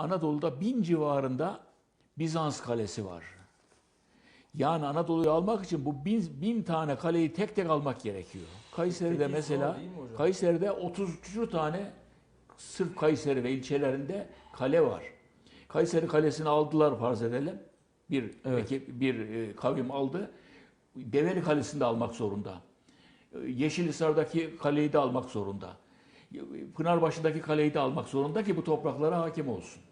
Anadolu'da bin civarında Bizans kalesi var. Yani Anadolu'yu almak için bu bin, bin tane kaleyi tek tek almak gerekiyor. Kayseri'de Peki, mesela? Kayseri'de 30 küsur tane sırf Kayseri ve ilçelerinde kale var. Kayseri kalesini aldılar farz edelim. Bir Evet. ekip, bir e, kavim aldı. Develi Kalesi'ni de almak zorunda. Yeşilhisar'daki kaleyi de almak zorunda. Pınarbaşı'ndaki kaleyi de almak zorunda ki bu topraklara hakim olsun.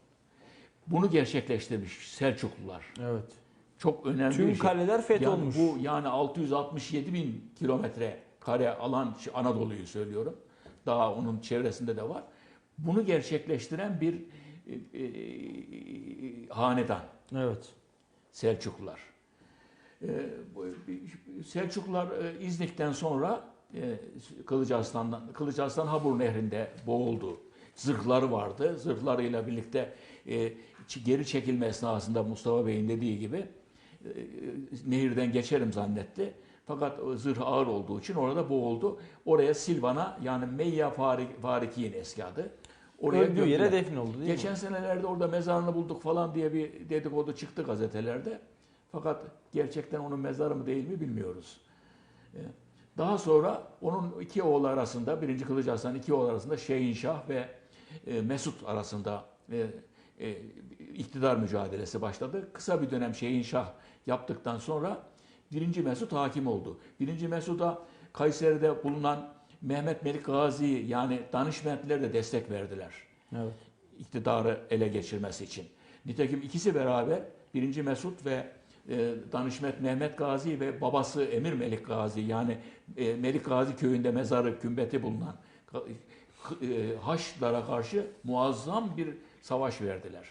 Bunu gerçekleştirmiş Selçuklular. Evet. Çok önemli Tüm bir şey. kaleler fetholmuş. Yani bu yani 667 bin kilometre kare alan Anadolu'yu söylüyorum. Daha onun çevresinde de var. Bunu gerçekleştiren bir e, e, hanedan. Evet. Selçuklular. Ee, bu- Selçuklular e, İznik'ten sonra e, Kılıçarslan'dan Kılıçarslan Habur Nehri'nde boğuldu. Zırhları vardı. Zırhlarıyla birlikte e, geri çekilme esnasında Mustafa Bey'in dediği gibi e, nehirden geçerim zannetti. Fakat zırh ağır olduğu için orada boğuldu. Oraya Silvan'a yani Meyya Farik, Fariki'nin eski adı. Oraya Öldüğü yere gömdüler. defin oldu değil Geçen mi? senelerde orada mezarını bulduk falan diye bir dedikodu çıktı gazetelerde. Fakat gerçekten onun mezarı mı değil mi bilmiyoruz. Ee, Daha sonra onun iki oğlu arasında, birinci Kılıç Arslan iki oğlu arasında Şehinşah ve e, Mesut arasında e, e, iktidar mücadelesi başladı. Kısa bir dönem Şehinşah yaptıktan sonra birinci Mesut hakim oldu. Birinci Mesut'a Kayseri'de bulunan Mehmet Melik Gazi yani Danışmentler de destek verdiler Evet. iktidarı ele geçirmesi için. Nitekim ikisi beraber 1. Mesut ve e, Danışmet Mehmet Gazi ve babası Emir Melik Gazi yani e, Melik Gazi köyünde mezarı kümbeti bulunan e, Haçlılara karşı muazzam bir savaş verdiler.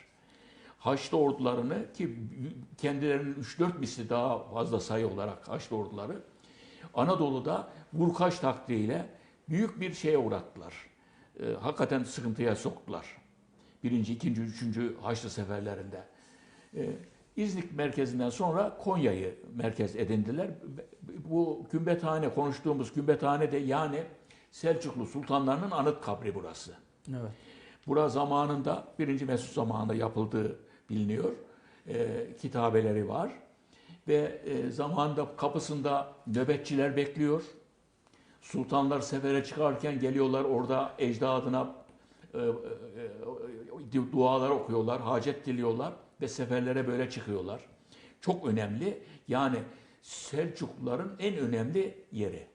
Haçlı ordularını ki kendilerinin 3-4 misli daha fazla sayı olarak Haçlı orduları Anadolu'da vurkaç taktiğiyle büyük bir şeye uğrattılar. E, hakikaten sıkıntıya soktular. Birinci, ikinci, üçüncü Haçlı seferlerinde. E, İznik merkezinden sonra Konya'yı merkez edindiler. Bu kümbethane, konuştuğumuz kümbethane de yani Selçuklu sultanlarının anıt kabri burası. Evet. Bura zamanında, birinci Mesut zamanında yapıldığı biliniyor. E, kitabeleri var. Ve e, zamanında kapısında nöbetçiler bekliyor. Sultanlar sefere çıkarken geliyorlar orada ecdadına e, e, e, dualar okuyorlar, hacet diliyorlar ve seferlere böyle çıkıyorlar. Çok önemli. Yani Selçukluların en önemli yeri.